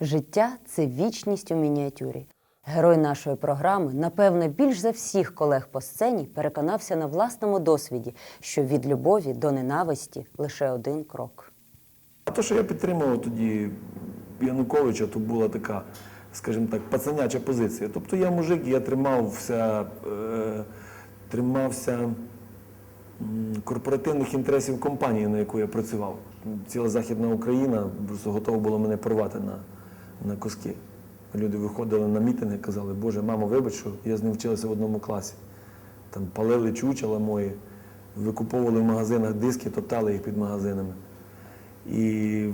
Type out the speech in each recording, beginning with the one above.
Життя це вічність у мініатюрі. Герой нашої програми, напевне, більш за всіх колег по сцені переконався на власному досвіді, що від любові до ненависті лише один крок. А то, що я підтримував тоді Януковича, то була така, скажімо так, пацаняча позиція. Тобто я мужик, я тримався, е, тримався корпоративних інтересів компанії, на яку я працював. Ціла Західна Україна просто готова була мене порвати на, на куски. Люди виходили на мітинги, казали, Боже, мамо, вибач, що я з ним вчилася в одному класі. Там палили чучела мої, викуповували в магазинах диски, топтали їх під магазинами. І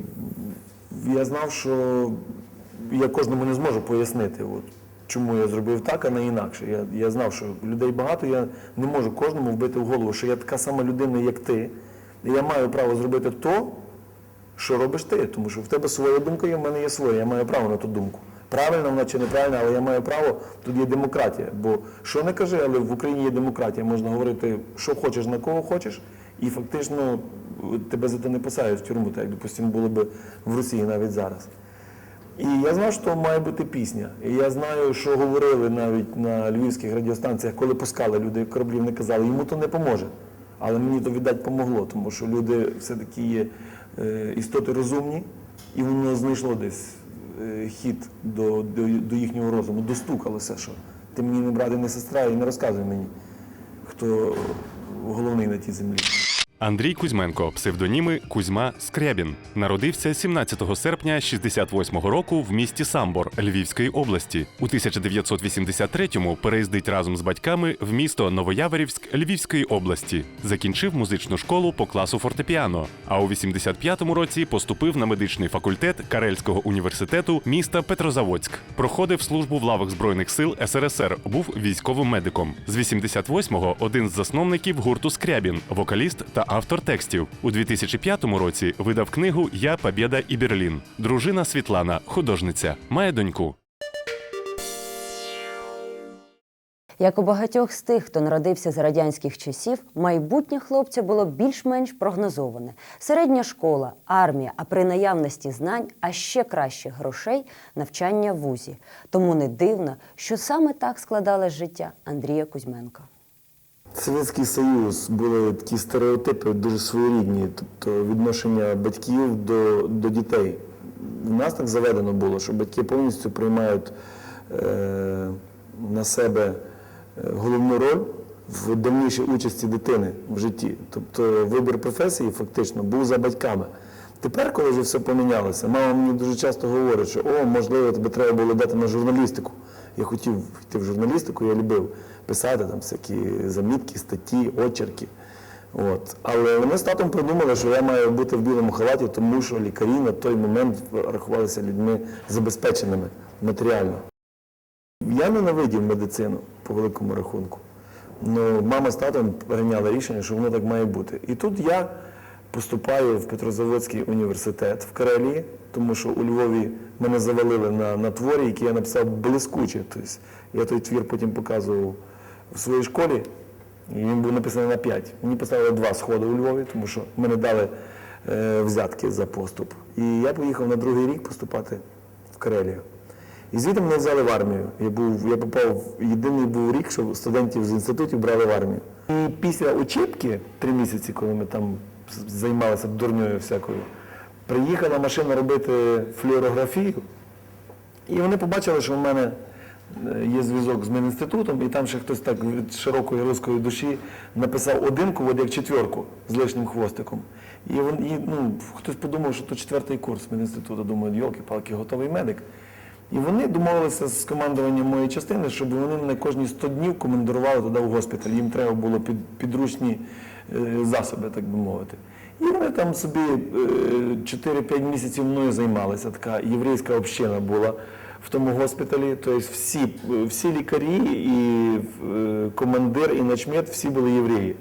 я знав, що я кожному не зможу пояснити, от, чому я зробив так, а не інакше. Я, я знав, що людей багато, я не можу кожному вбити в голову, що я така сама людина, як ти. І я маю право зробити то, що робиш ти, тому що в тебе своя думка є, в мене є своя, я маю право на ту думку. Правильно вона чи неправильно, але я маю право, тут є демократія. Бо що не кажи, але в Україні є демократія. Можна говорити, що хочеш, на кого хочеш, і фактично е, тебе за це не посадять в тюрму, так як, допустимо, було б в Росії навіть зараз. І я знав, що має бути пісня. І я знаю, що говорили навіть на львівських радіостанціях, коли пускали люди кораблів, не казали, йому то не поможе. Але мені то віддать помогло, тому що люди все-таки є істоти розумні, і воно знайшло десь е, хід до, до, до їхнього розуму, достукалося, що ти мені не брат і не сестра, і не розказуй мені, хто головний на тій землі. Андрій Кузьменко, псевдоніми Кузьма Скрябін, народився 17 серпня 68-го року в місті Самбор Львівської області. У 1983-му переїздить разом з батьками в місто Новояворівськ Львівської області. Закінчив музичну школу по класу фортепіано. А у 85-му році поступив на медичний факультет Карельського університету міста Петрозаводськ. Проходив службу в лавах збройних сил СРСР. Був військовим медиком. З 88-го один з засновників гурту Скрябін, вокаліст та автор текстів. У 2005 році видав книгу Я Побєда і Берлін. Дружина Світлана, художниця, має доньку. Як у багатьох з тих, хто народився з радянських часів, майбутнє хлопця було більш-менш прогнозоване. Середня школа, армія, а при наявності знань, а ще краще грошей навчання в вузі. Тому не дивно, що саме так складалось життя Андрія Кузьменка. Совєтський Союз були такі стереотипи дуже своєрідні, тобто відношення батьків до, до дітей. У нас так заведено було, що батьки повністю приймають е, на себе е, головну роль в дальнішій участі дитини в житті. Тобто вибір професії фактично був за батьками. Тепер, коли вже все помінялося, мама мені дуже часто говорить, що о, можливо, тебе треба було дати на журналістику. Я хотів йти в журналістику, я любив писати там всякі замітки, статті, очерки. От. Але вони з татом придумали, що я маю бути в білому халаті, тому що лікарі на той момент рахувалися людьми забезпеченими матеріально. Я ненавидів медицину по великому рахунку. Ну, мама з татом прийняла рішення, що воно так має бути. І тут я поступаю в Петрозаводський університет в Карелії, тому що у Львові мене завалили на, на творі, який я написав блискуче. Тобто я той твір потім показував в своїй школі, і він був написаний на 5. Мені поставили два сходи у Львові, тому що мене дали е, взятки за поступ. І я поїхав на другий рік поступати в Карелію. І звідти мене взяли в армію. Я був, я попав, єдиний був рік, що студентів з інститутів брали в армію. І після учебки, три місяці, коли ми там займалися дурньою всякою, приїхала машина робити флюорографію, і вони побачили, що в мене е, є зв'язок з Мінінститутом, і там ще хтось так від широкої руської душі написав одинку, от як четверку з лишнім хвостиком. І, він, і ну, хтось подумав, що то четвертий курс Мінінституту. Думаю, йолки-палки, готовий медик. І вони домовилися з командуванням моєї частини, щоб вони мене кожні 100 днів командирували туди в госпіталь. Їм треба було під, підручні е, засоби, так би мовити. І вони там собі е, 4-5 місяців мною займалися. Така єврейська община була в тому госпіталі. Тобто всі, всі лікарі, і е, командир, і начмет, всі були євреї.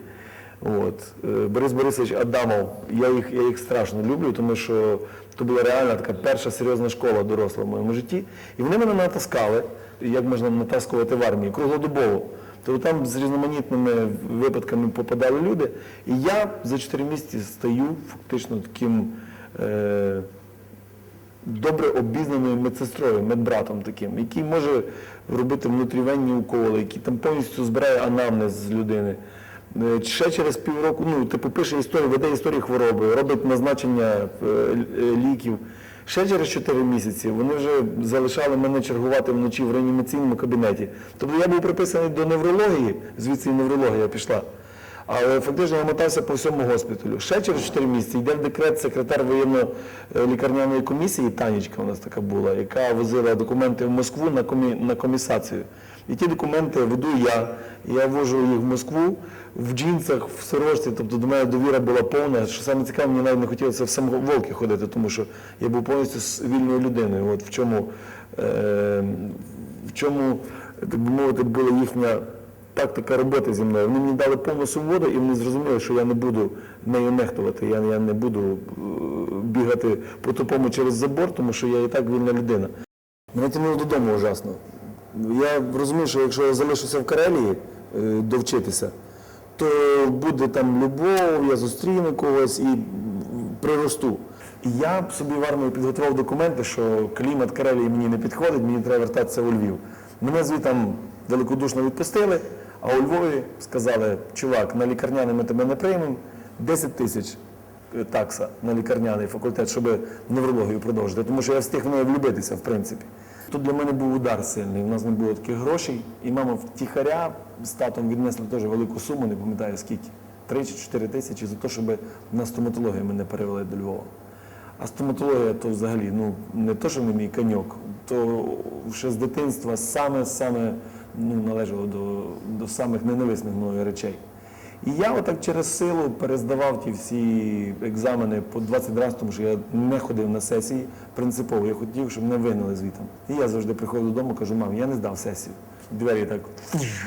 От. Е, Борис Борисович Адамов, я їх, я їх страшно люблю, тому що це була реальна така перша серйозна школа доросла в моєму житті. І вони мене натаскали, як можна натаскувати в армії, круглодобово. Тобто там з різноманітними випадками попадали люди. І я за 4 місяці стаю фактично таким е, добре обізнаною медсестрою, медбратом таким, який може робити внутрівенні уколи, який там повністю збирає анамнез з людини. Е, Ще через півроку, ну, типу, пише історію, веде історію хвороби, робить назначення е, е, ліків. Ще через 4 місяці вони вже залишали мене чергувати вночі в реанімаційному кабінеті. Тобто я був приписаний до неврології, звідси і неврологія пішла. Але фактично я мотався по всьому госпіталю. Ще через 4 місяці йде в декрет секретар воєнно-лікарняної комісії, Танечка у нас така була, яка возила документи в Москву на комісацію. І ті документи веду я. Я вожу їх в Москву в джинсах, в сорочці. Тобто до мене довіра була повна. Що саме цікаве, мені навіть не хотілося в самоволки ходити, тому що я був повністю вільною людиною. От в чому, е... в чому так би мовити, була їхня тактика роботи зі мною. Вони мені дали повну свободу і вони зрозуміли, що я не буду нею нехтувати. Я, я не буду е, бігати по тупому через забор, тому що я і так вільна людина. Мене тягнуло додому ужасно. Я розумію, що якщо я залишуся в Карелії е, довчитися, то буде там любов, я зустріну когось і приросту. І я б собі в армію підготував документи, що клімат Карелії мені не підходить, мені треба вертатися у Львів. Мене звідти великодушно відпустили, а у Львові сказали, чувак, на лікарняний ми тебе не приймемо, 10 тисяч е, такса на лікарняний факультет, щоб неврологію продовжити, тому що я встиг в неї влюбитися, в принципі. Тут для мене був удар сильний. У нас не було таких грошей, і мама втіхаря з татом віднесла теж велику суму, не пам'ятаю скільки, 3 чи 4 тисячі за те, щоб на стоматологію мене перевели до Львова. А стоматологія то взагалі ну, не то, що не мій коньок, то ще з дитинства саме-саме ну, належало до, до самих ненависних мною речей. І я отак через силу перездавав ті всі екзамени по 20 разів, тому що я не ходив на сесії принципово. Я хотів, щоб мене вигнали звітом. І я завжди приходив додому, кажу, мам, я не здав сесію. Двері так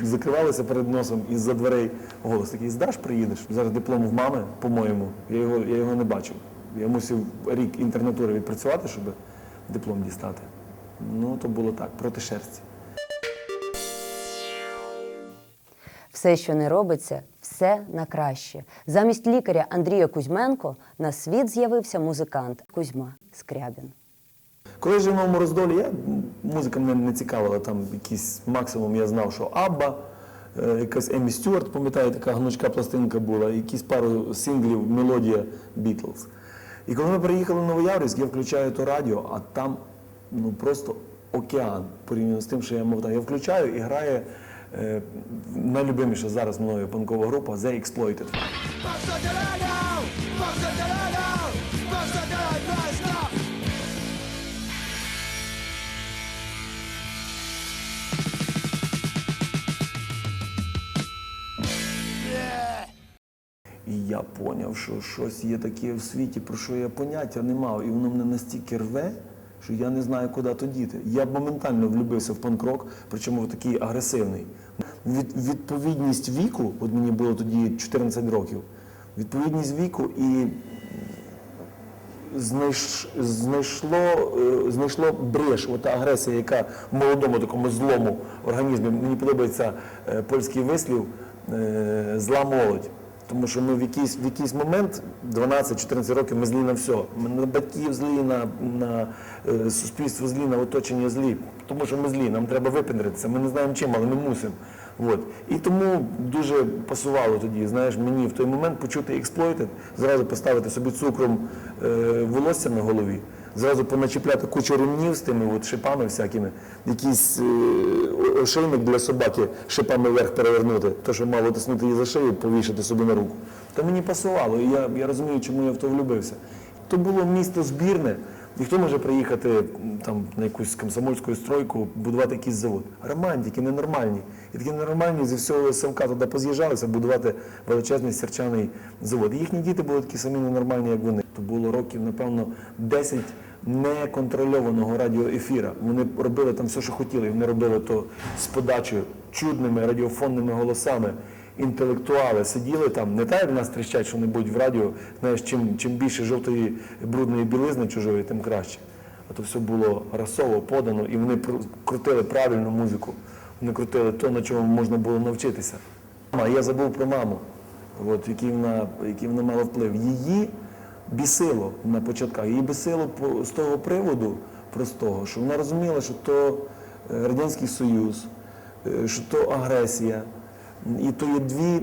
закривалися перед носом і з-за дверей голос такий, здаш, приїдеш. Зараз диплом в мами, по-моєму, я його, я його не бачив. Я мусив рік інтернатури відпрацювати, щоб диплом дістати. Ну, то було так, проти шерсті. Все, що не робиться, все на краще. Замість лікаря Андрія Кузьменко на світ з'явився музикант Кузьма Скрябін. Коли жив в Новому Роздолі, я, музика мене не цікавила, там якийсь максимум я знав, що Абба, е, якась Емі Стюарт, пам'ятаю, така гнучка пластинка була, якісь пару синглів, мелодія Бітлз. І коли ми приїхали в Новояврівськ, я включаю то радіо, а там ну просто океан порівняно з тим, що я мав. Я включаю і грає найлюбиміша зараз мною панкова група The Exploited. Я поняв, що щось є таке в світі, про що я поняття не мав. І воно мене настільки рве, що я не знаю, куди то діти. Я моментально влюбився в панк-рок, причому в такий агресивний. Від, відповідність віку, от мені було тоді 14 років, відповідність віку і знайш, знайшло, е, знайшло бреш, ота агресія, яка в молодому такому злому організмі. Мені подобається е, польський вислів е, зла молодь. Тому що ми в якийсь, в якийсь момент, 12-14 років, ми злі на все. Ми на батьків злі, на, на е, суспільство злі, на оточення злі. Тому що ми злі, нам треба випендритися. Ми не знаємо чим, але ми мусимо. От. І тому дуже пасувало тоді, знаєш, мені в той момент почути експлойти, зразу поставити собі цукром е, волосся на голові, зразу поначіпляти кучу ремнів з тими от шипами всякими, якийсь е, ошейник для собаки шипами вверх перевернути, то, що мало тиснути її за шию, повішати собі на руку. То мені пасувало, і я, я розумію, чому я в то влюбився. То було місто збірне. Ніхто може приїхати там на якусь комсомольську стройку, будувати якийсь завод. Романтики, ненормальні. І такі ненормальні зі всього СМК туди поз'їжджалися будувати величезний сірчаний завод. І їхні діти були такі самі ненормальні, як вони. То було років, напевно, 10 неконтрольованого радіоефіра. Вони робили там все, що хотіли. Вони робили то з подачею чудними радіофонними голосами інтелектуали сиділи там, не так, як нас тріщать що-небудь в радіо, знаєш, чим, чим більше жовтої брудної білизни чужої, тим краще. А то все було расово подано, і вони крутили правильну музику. Вони крутили то, на чому можна було навчитися. А я забув про маму, от, який, вона, який вона мала вплив. Її бісило на початках. Її бісило з того приводу простого, що вона розуміла, що то е, Радянський Союз, е, що то агресія. І то є дві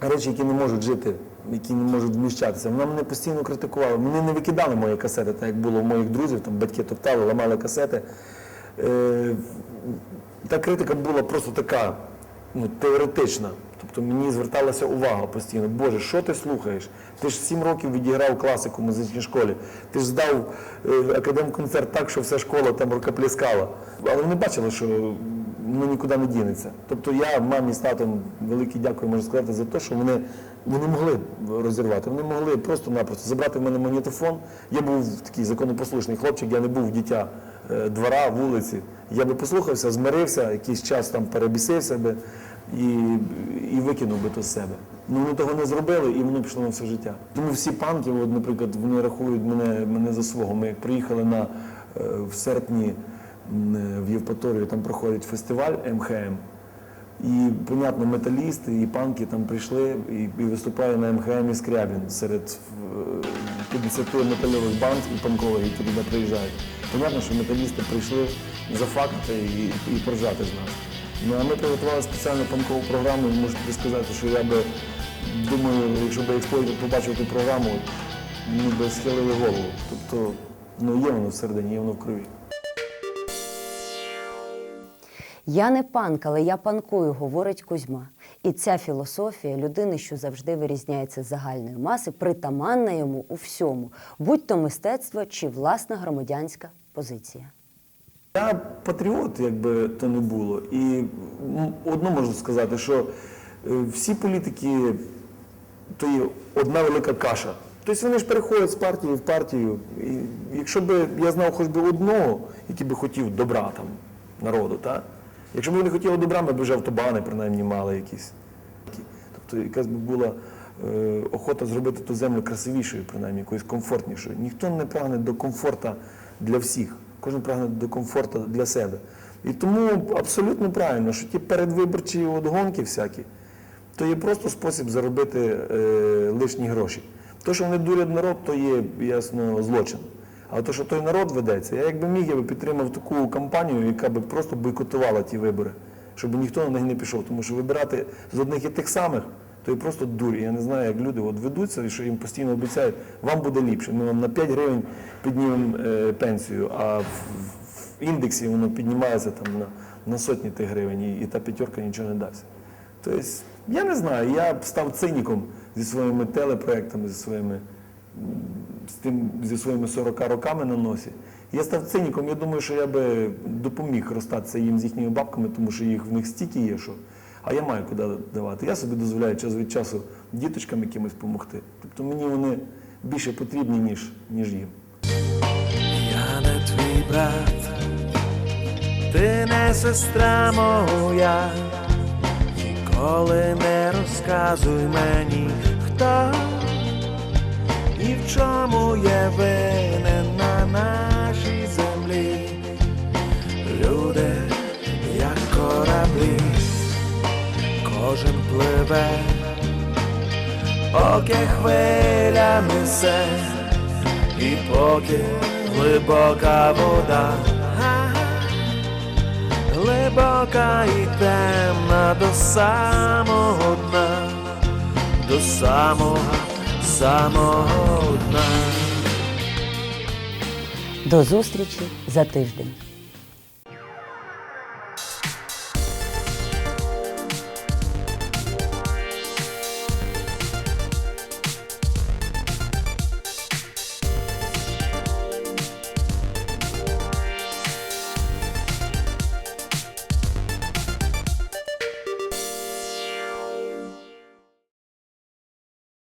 речі, які не можуть жити, які не можуть вміщатися. Вона мене постійно критикувала. Вони не викидали мої касети, так як було у моїх друзів, там батьки топтали, ламали касети. Е, та критика була просто така ну, теоретична. Тобто мені зверталася увага постійно. Боже, що ти слухаєш? Ти ж сім років відіграв класику в музичній школі. Ти ж здав е, академконцерт так, що вся школа там рукоплескала. Але вони бачили, що воно нікуди не дінеться. Тобто я мамі з татом велике дякую можу сказати за те, що вони, вони могли розірвати. Вони могли просто-напросто забрати в мене магнітофон. Я був такий законопослушний хлопчик, я не був дитя е, двора, вулиці. Я би послухався, змирився, якийсь час там перебісився би і, і викинув би то з себе. Ну вони того не зробили і воно пішло на все життя. Тому всі панки, от, наприклад, вони рахують мене, мене за свого. Ми як приїхали на, е, в серпні е, в Євпаторію, там проходить фестиваль МХМ. І, понятно, металісти і панки там прийшли і, і виступає на МХМ і Скрябін серед е, 50 металевих банд і панкових, які туди приїжджають. Понятно, що металісти прийшли зафакти і, і поржати з нас. Ну а ми приготували спеціальну панкову програму, і можу тобі сказати, що я би думаю, якщо б експлойтер побачив ту програму, ми би схилили голову. Тобто, ну є воно всередині, є воно в крові. Я не панк, але я панкую, говорить Кузьма. І ця філософія людини, що завжди вирізняється з загальної маси, притаманна йому у всьому, будь то мистецтво чи власна громадянська позиція. Я патріот, якби то не було. І одно можу сказати, що е, всі політики то є одна велика каша. Тобто вони ж переходять з партії в партію. І якщо б я знав хоч би одного, який би хотів добра там народу, та? якщо б вони хотіли добра, ми б вже автобани принаймні мали якісь. Тобто якась би була е, охота зробити ту землю красивішою, принаймні якоюсь комфортнішою. Ніхто не прагне до комфорта для всіх, кожен прагне до комфорту для себе. І тому абсолютно правильно, що ті передвиборчі от гонки всякі, то є просто спосіб заробити е, лишні гроші. То, що вони дурять народ, то є ясно злочин. А то, що той народ ведеться, я якби міг, я би підтримав таку кампанію, яка би просто бойкотувала ті вибори, щоб ніхто на них не пішов. Тому що вибирати з одних і тих самих, то є просто дурь. Я не знаю, як люди от ведуться, і що їм постійно обіцяють, вам буде ліпше. Ми вам на 5 гривень піднімемо е, пенсію, а в, в індексі воно піднімається там на, на сотні тих гривень, і, і та п'ятерка нічого не дасть. Тобто, я не знаю, я став циніком зі своїми телепроектами, зі своїми з тим зі своїми 40 роками на носі. Я став циніком, я думаю, що я би допоміг розстатися їм з їхніми бабками, тому що їх в них стільки є, що. А я маю куди давати. Я собі дозволяю час від часу діточкам якимось допомогти. Тобто мені вони більше потрібні, ніж, ніж їм. Я не твій брат, ти не сестра моя, ніколи не розказуй мені, хто і в чому є винен на нашій поки хвиля несе. І поки глибока вода, глибока і темна до самого дна, до самого, самого дна. До зустрічі за тиждень.